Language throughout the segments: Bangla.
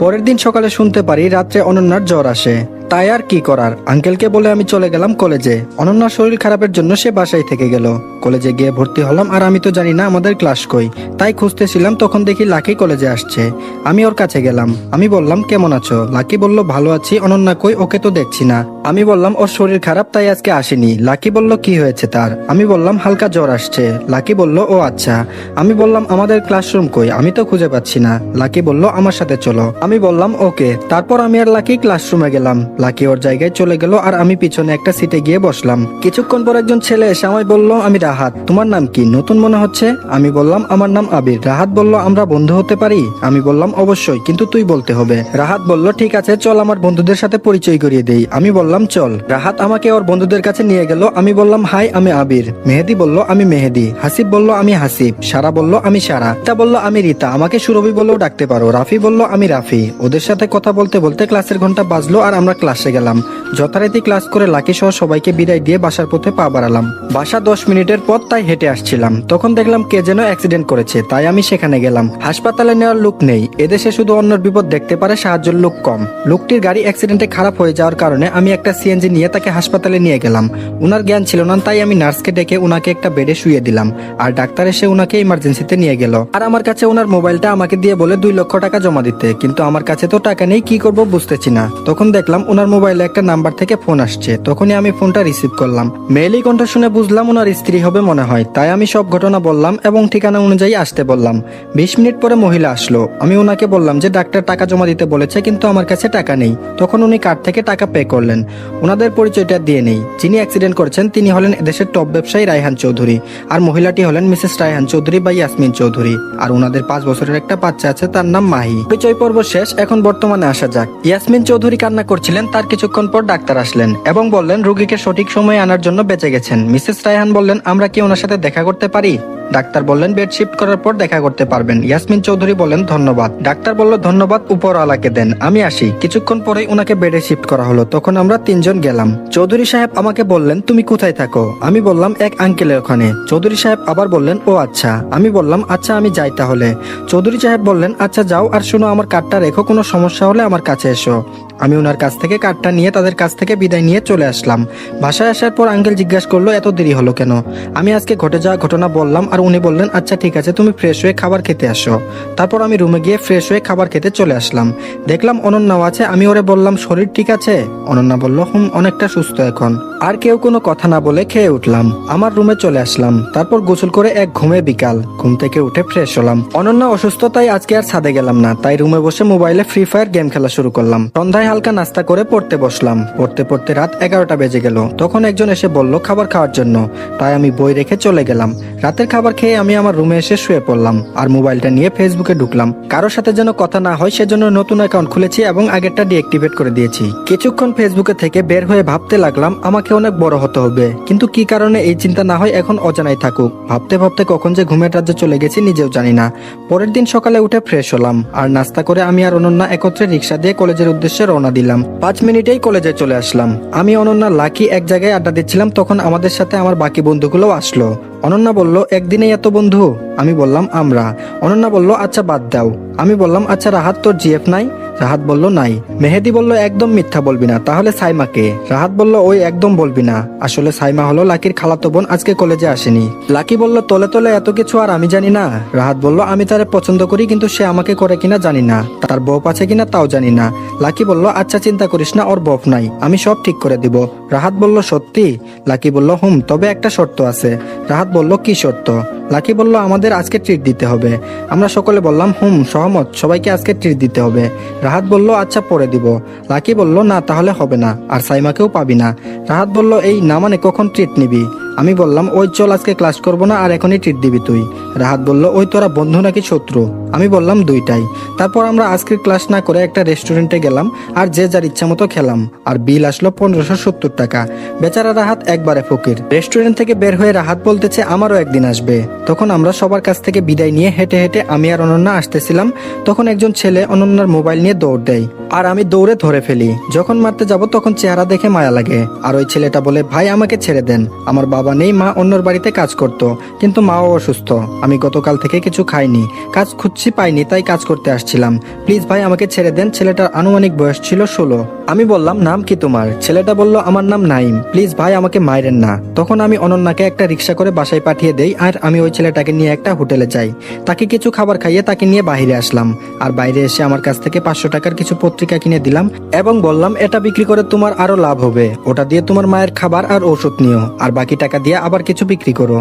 পরের দিন সকালে শুনতে পারি রাত্রে অনন্যার জ্বর আসে। তাই আর কি করার? আঙ্কেলকে বলে আমি চলে গেলাম কলেজে। অনন্যার শরীর খারাপের জন্য সে বাসায় থেকে গেল। কলেজে গিয়ে ভর্তি হলাম আর আমি তো জানি না আমাদের ক্লাস কই। তাই খুঁজতেছিলাম, তখন দেখি লাকি কলেজে আসছে। আমি ওর কাছে গেলাম। আমি বললাম, কেমন আছো? লাকি বলল, ভালো আছি। অনন্যা কই? ওকে তো দেখছি না। আমি বললাম, ওর শরীর খারাপ, তাই আজকে আসেনি। লাকি বলল, কি হয়েছে তার? আমি বললাম, হালকা জ্বর আসছে। লাকি বলল, ও আচ্ছা। আমি বললাম, আমাদের ক্লাসরুম কই? আমি তো খুঁজে পাচ্ছি না। লাকি বলল, আমার সাথে চলো। আমি বললাম, ওকে। তারপর আমি আর লাকি ক্লাসরুমে গেলাম। লাকি ওর জায়গায় চলে গেল আর আমি পিছনে একটা সিটে গিয়ে বসলাম। কিছুক্ষণ পর একজন ছেলে এসে আমায় বলল, আমি রাহাত। তোমার নাম কি? নতুন মনে হচ্ছে? আমি বললাম, আমার নাম আবির। রাহাত বলল, আমরা বন্ধু হতে পারি? আমি বললাম, অবশ্যই, কিন্তু তুই বলতে হবে। রাহাত বলল, ঠিক আছে, চল আমার বন্ধুদের সাথে পরিচয় করিয়ে দেই। আমি বললাম, চল। রাহাত আমাকে ওর বন্ধুদের কাছে নিয়ে গেল। আমি বললাম, হাই, আমি আবির। মেহেদি বলল, আমি মেহেদি। হাসিব বলল, আমি হাসিব। সারা বলল, আমি সারা। রিতা বলল, আমি রিতা। আমাকে সুরভি বললেও ডাকতে পারো। রাফি বলল, আমি রাফি। ওদের সাথে কথা বলতে বলতে ক্লাসের ঘণ্টা বাজলো আর আমরা ক্লাসে গেলাম। যথারীতি ক্লাস করে লাকি সহ সবাইকে বিদায় দিয়ে বাসার পথে পা বাড়ালাম। বাসা দশ মিনিটের পর তাই হেঁটে আসছিলাম। তখন দেখলাম কে যেন অ্যাক্সিডেন্ট করেছে, তাই আমি সেখানে গেলাম। হাসপাতালে নেওয়ার লোক নেই। এদেশে শুধু অন্যর বিপদ দেখতে পারে, সাহায্যের লোক কম। লোকটির গাড়ি অ্যাক্সিডেন্টে খারাপ হয়ে যাওয়ার কারণে আমি একটা সিএনজি নিয়ে তাকে হাসপাতালে নিয়ে গেলাম। উনার জ্ঞান ছিল না, তাই আমি নার্সকে ডেকে উনাকে একটা বেডে শুয়ে দিলাম। আর ডাক্তার এসে উনাকে ইমার্জেন্সিতে নিয়ে গেল। আর আমার কাছে ওনার মোবাইলটা আমাকে দিয়ে বলে, দুই লক্ষ টাকা জমা দিতে। কিন্তু আমার কাছে তো টাকা নেই, কি করব বুঝতেছি না। তখন দেখলাম ওনার মোবাইলে একটা নাম্বার থেকে ফোন আসছে। তখনই আমি ফোনটা রিসিভ করলাম। মেইলি কণ্ঠ শুনে বুঝলাম ওনার স্ত্রী হবে মনে হয়। তাই আমি সব ঘটনা বললাম এবং ঠিকানা অনুযায়ী আসতে বললাম। বিশ মিনিট পরে মহিলা আসলো। আমি ওনাকে বললাম যে, ডাক্তার টাকা জমা দিতে বলেছে, কিন্তু আমার কাছে টাকা নেই। তখন উনি কার্ড থেকে টাকা পে করলেন। ওনাদের পরিচয়টা দিয়ে নেই। যিনি অ্যাক্সিডেন্ট করেছেন, তিনি হলেন এদেশের টপ ব্যবসায়ী রায়হান চৌধুরী। আর মহিলাটি হলেন মিসেস রায়হান চৌধুরী বা ইয়াসমিন চৌধুরী। আর ওনাদের পাঁচ বছরের একটা বাচ্চা আছে, তার নাম মাহি। পরিচয় পর্ব শেষ, এখন বর্তমানে আসা যাক। ইয়াসমিন চৌধুরী কান্না করছিলেন, তার কিছুক্ষণ পর ডাক্তার আসলেন এবং বললেন, রোগীকে সঠিক সময়ে আনার জন্য বেঁচে গেছেন। মিসেস রায়হান বললেন, আমরা কি ওনার সাথে দেখা করতে পারি? ডাক্তার বললেন বেড শিফট করার পর দেখা করতে পারবেন। ইয়াসমিন চৌধুরী বললেন ধন্যবাদ। ডাক্তার বলল, ধন্যবাদ, উপরওয়ালাকে দেন। আমি আসি। কিছুক্ষণ পরেই ওনাকে বেডে শিফট করা হলো। তখন আমরা তিনজন গেলাম। চৌধুরী সাহেব আমাকে বললেন, তুমি কোথায় থাকো? আমি বললাম, এক আঙ্কেলের ওখানে। চৌধুরী সাহেব আবার বললেন, ও আচ্ছা। আমি বললাম আচ্ছা আমি যাই তাহলে। চৌধুরী সাহেব বললেন আচ্ছা যাও আর শোনো, আমার কার্ডটা রেখো, কোনো সমস্যা হলে আমার কাছে এসো। আমি ওনার কাছ থেকে কার্ডটা নিয়ে তাদের কাছ থেকে বিদায় নিয়ে চলে আসলাম। বাসায় আসার পর আঙ্কেল জিজ্ঞাসা করল, এত দেরি হলো কেন? আমি আজকে ঘটে যাওয়া ঘটনা বললাম আর উনি বললেন আচ্ছা ঠিক আছে, তুমি ফ্রেশ হয়ে খাবার খেতে আসো। তারপর আমি রুমে গিয়ে ফ্রেশ হয়ে খাবার খেতে চলে আসলাম। দেখলাম অনন্যাও আছে, আমি ওরে বললাম, শরীর ঠিক আছে? অনন্যা বলল, হুম, অনেকটা সুস্থ এখন। আর কেউ কোনো কথা না বলে খেয়ে উঠলাম। আমার রুমে চলে আসলাম। তারপর গোসল করে এক ঘুমে বিকাল, ঘুম থেকে উঠে ফ্রেশ হলাম। অনন্যা অসুস্থ, তাই আজকে আর ছাদে গেলাম না। তাই রুমে বসে মোবাইলে ফ্রি ফায়ার গেম খেলা শুরু করলাম। সন্ধ্যায় হালকা নাস্তা করে পড়তে বসলাম। পড়তে পড়তে রাত এগারোটা বেজে গেল। তখন একজন এসে বলল, খাবার খাওয়ার জন্য। তাই আমি বই রেখে চলে গেলাম। রাতের খাবার খেয়ে আমি আমার রুমে এসে শুয়ে পড়লাম আর মোবাইলটা নিয়ে ফেসবুকে ঢুকলাম। কারোর সাথে যেন কথা না হয় সেজন্য নতুন অ্যাকাউন্ট খুলেছি এবং আগেরটা ডিঅ্যাক্টিভেট করে দিয়েছি। কিছুক্ষণ ফেসবুকে থেকে বের হয়ে ভাবতে লাগলাম, আমাকে অনেক বড় হতে হবে। কিন্তু কি কারণে এই চিন্তা না হয় এখন অজানাই থাকুক। ভাবতে ভাবতে কখন যে ঘুমের রাজ্যে চলে গেছি নিজেও জানি না। পরের দিন সকালে উঠে ফ্রেশ হলাম আর নাস্তা করে আমি আর অনন্যা একত্রে রিক্সা দিয়ে কলেজের উদ্দেশ্যে রওনা দিলাম। পাঁচ মিনিটেই কলেজে চলে আসলাম। আমি অনন্যা লাকি এক জায়গায় আড্ডা দিচ্ছিলাম, তখন আমাদের সাথে আমার বাকি বন্ধুগুলো আসলো। অনন্যা বলল একদিনেই এত বন্ধু? আমি বললাম, আমরা। অনন্যা বলল আচ্ছা বাদ দাও। আমি বললাম আচ্ছা রাহাত, তোর জিএফ নাই? রাহাত বলল, নাই। মেহেদি বলল, একদম মিথ্যা বলবি না। তাহলে সাইমাকে? রাহাত বলল, ওই একদম বলবি না। আসলে সাইমা হলো লাকির খালাতো বোন, আজকে কলেজে আসেনি। লাকি বলল, তলে তলে এত কিছু আর আমি জানি না। রাহাত বলল, আমি তারে পছন্দ করি, কিন্তু সে আমাকে করে কিনা জানি না। তার বপ আছে কিনা তাও জানি না। লাকি বলল আচ্ছা চিন্তা করিস না, ওর বপ নাই। আমি সব ঠিক করে দিব। রাহাত বলল, সত্যি? লাকি বলল, হুম, তবে একটা শর্ত আছে। রাহাত বলল, কি শর্ত? লাকি বলল, আমাদের আজকে ট্রিট দিতে হবে। আমরা সকলে বললাম, হুম, সহমত, সবাইকে আজকে ট্রিট দিতে হবে। রাহাত বলল আচ্ছা পরে দিব। লাকি বলল, না, তাহলে হবে না, আর সাইমাকেও পাবি না। রাহাত বলল, এই না মানে কখন ট্রিট নিবি? আমি বললাম, ওই চল, আজকে ক্লাস করব না, আর এখনই ট্রিট দিবি তুই। রাহাত বলল, ওই তোরা বন্ধু নাকি শত্রু? আমি বললাম, দুইটাই। তারপর আমরা আজকের ক্লাস না করে একটা রেস্টুরেন্টে গেলাম, আর যে যার ইচ্ছা মতো খেলাম, আর বিল আসলো পনেরোশো সত্তর টাকা। বেচারা রাহাত একবারে ফকির। রেস্টুরেন্ট থেকে বের হয়ে রাহাত বলতেছে, আমারও একদিন আসবে। তখন আমরা সবার কাছ থেকে বিদায় নিয়ে হেঁটে হেঁটে আমি আর অনন্যা আসতেছিলাম, তখন একজন ছেলে অনন্যার মোবাইল নিয়ে দৌড় দেয়, আর আমি দৌড়ে ধরে ফেলি। যখন মারতে যাব, তখন চেহারা দেখে মায়া লাগে। আর ওই ছেলেটা বলে, ভাই, আমাকে ছেড়ে দেন। আমার বাবা বাবা নেই, মা অন্যর বাড়িতে কাজ করত। কিন্তু মাও অসুস্থ। আমি গতকাল থেকে কিছু খাইনি। কাজ খুঁজছি পাইনি, তাই কাজ করতে আসছিলাম। প্লিজ ভাই, আমাকে ছেড়ে দেন। ছেলেটার আনুমানিক বয়স ছিল ষোলো। আমি বললাম, নাম কি তোমার? ছেলেটা বলল, আমার নাম নাইম প্লিজ ভাই, আমাকে মাইরেন না। তখন আমি অনন্যাকে একটা রিক্সা করে বাসায় পাঠিয়ে দেই, আর আমি ওই ছেলেটাকে নিয়ে একটা হোটেলে যাই। তাকে কিছু খাবার খাইয়ে তাকে নিয়ে বাইরে আসলাম। আর বাইরে এসে আমার কাছ থেকে পাঁচশো টাকার কিছু পত্রিকা কিনে দিলাম এবং বললাম, এটা বিক্রি করে তোমার আরও লাভ হবে। ওটা দিয়ে তোমার মায়ের খাবার আর ওষুধ নিও। আর বাকি টাকা দিয়ে আবার কিছু বিক্রি করো।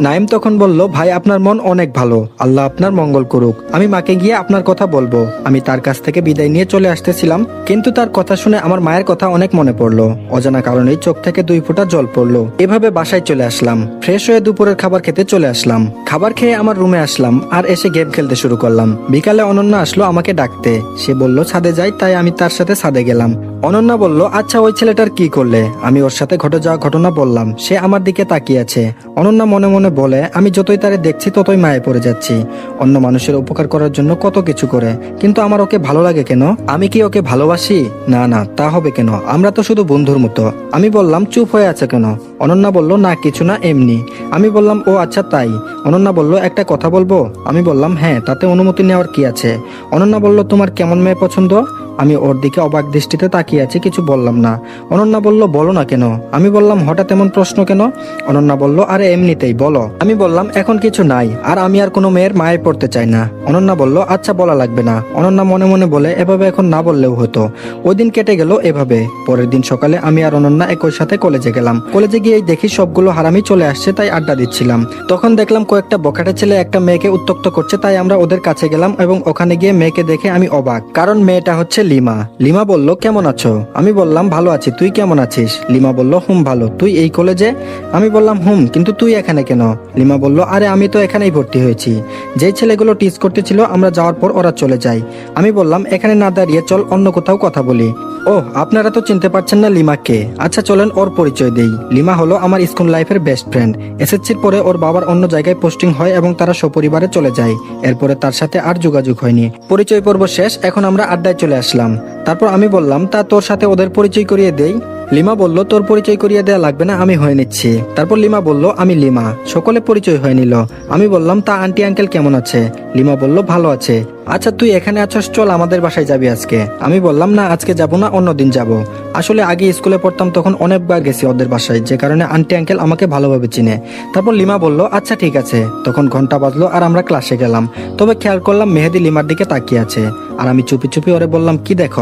নাইম তখন বলল, ভাই, আপনার মন অনেক ভালো। আল্লাহ আপনার মঙ্গল করুক। আমি মাকে গিয়ে আপনার কথা বলব। আমি তার কাছ থেকে বিদায় নিয়ে চলে আসতেছিলাম, কিন্তু তার কথা শুনে আমার মায়ের কথা অনেক মনে পড়ল। অজানা কারণেই চোখ থেকে দুই ফোঁটা জল পড়ল। এভাবে বাসায় চলে আসলাম। ফ্রেশ হয়ে দুপুরের খাবার খেতে চলে আসলাম। খাবার খেয়ে আমার রুমে আসলাম আর এসে গেম খেলতে শুরু করলাম। বিকালে অনন্যা আসলো আমাকে ডাকতে। সে বলল, ছাদে যাই। তাই আমি তার সাথে ছাদে গেলাম। অনন্যা বলল আচ্ছা ওই ছেলেটার কি করলে? আমি ওর সাথে ঘটে যাওয়া ঘটনা বললাম। সে আমার দিকে তাকিয়ে আছে। অনন্যা মনে মনে বলে, আমি যতই তারে দেখছি, ততই মায়ে পড়ে যাচ্ছি। অন্য মানুষের উপকার করার জন্য কত কিছু করে। কিন্তু আমার ওকে ভালো লাগে কেন? আমি কি ওকে ভালোবাসি? না না, তা হবে কেন? আমরা তো শুধু বন্ধুর মতো। আমি বললাম, চুপ হয়ে আছে কেন? অনন্যা বলল, না, কিছু না, এমনি। আমি বললাম, ও আচ্ছা তাই। অনন্যা বলল, একটা কথা বলব? আমি বললাম হ্যাঁ তাতে অনুমতি নেওয়ার কি আছে? অনন্যা বলল, তোমার কেমন মেয়ে পছন্দ? আমি ওর দিকে অবাক দৃষ্টিতে তাকিয়ে আছি, কিছু বললাম না। অনন্যা বলল, বলো না কেন? আমি বললাম, হঠাৎ এমন প্রশ্ন কেন? অনন্যা বলল, আরে, এমনিতেই বলো। আমি বললাম, এখন কিছু নাই, আর আমি আর কোনো মেয়ের মায়ে পড়তে চাই না। অনন্যা বলল আচ্ছা বলা লাগবে না। অনন্যা মনে মনে বলে, এভাবে এখন না বললেও হতো। ওই দিন কেটে গেল এভাবে। পরের দিন সকালে আমি আর অনন্যা একই সাথে কলেজে গেলাম। কলেজে গিয়েই দেখি সবগুলো হারামি চলে আসছে, তাই আড্ডা দিচ্ছিলাম। তখন দেখলাম কয়েকটা বখাটে ছেলে একটা মেয়েকে উত্তক্ত করছে, তাই আমরা ওদের কাছে গেলাম এবং ওখানে গিয়ে মেয়েকে দেখে আমি অবাক। কারণ মেয়েটা হচ্ছে লিমা। লিমা বলল, কেমন আছো? আমি বললাম, ভালো আছি। তুই কেমন আছিস? লিমা বলল, হুম, ভালো। তুই এই কলেজে? আমি বললাম, হুম, কিন্তু তুই এখানে কেন? লিমা বলল, আরে, আমি তো এখানেই ভর্তি হয়েছি। যেই ছেলেগুলো টিচ করতেছিল, আমরা যাওয়ার পর ওরা চলে যায়। আমি বললাম, এখানে না দাঁড়িয়ে চল, অন্য কোথাও কথা বলি। ও আপনারা তো চিনতে পারছেন না লিমাকে আচ্ছা চলেন ওর পরিচয় দেই। লিমা হলো আমার স্কুল লাইফের বেস্ট ফ্রেন্ড। এসএসসির পরে ওর বাবার অন্য জায়গায় পোস্টিং হয় এবং তারা সপরিবারে চলে যায়। এরপরে তার সাথে আর যোগাযোগ হয়নি। পরিচয় পর্ব শেষ, এখন আমরা আড্ডায় চলে আসলাম। তারপর আমি বললাম তা তোর সাথে ওদের পরিচয় করিয়ে দেই। লিমা বলল, তোর পরিচয় করিয়ে দেয়া লাগবে না, আমি হয়ে নিচ্ছি। তারপর লিমা বলল, আমি লিমা, সকলে পরিচয় হয়ে নিল। আমি বললাম, তা আন্টি, আঙ্কেল কেমন আছে? লিমা বলল, ভালো আছে। আচ্ছা তুই এখানে আছস, চল আমাদের বাসায় যাবি আজকে। আমি বললাম, না, আজকে যাব না অন্যদিন যাব। আসলে আগে স্কুলে পড়তাম, তখন অনেকবার গেছি ওদের বাসায়, যে কারণে আন্টি, আঙ্কেল আমাকে ভালোভাবে চিনে। তারপর লিমা বলল আচ্ছা ঠিক আছে। তখন ঘণ্টা বাজলো আর আমরা ক্লাসে গেলাম। তবে খেয়াল করলাম, মেহেদি লিমার দিকে তাকিয়ে আছে। আর আমি চুপি চুপি ওরে বললাম, কি দেখো?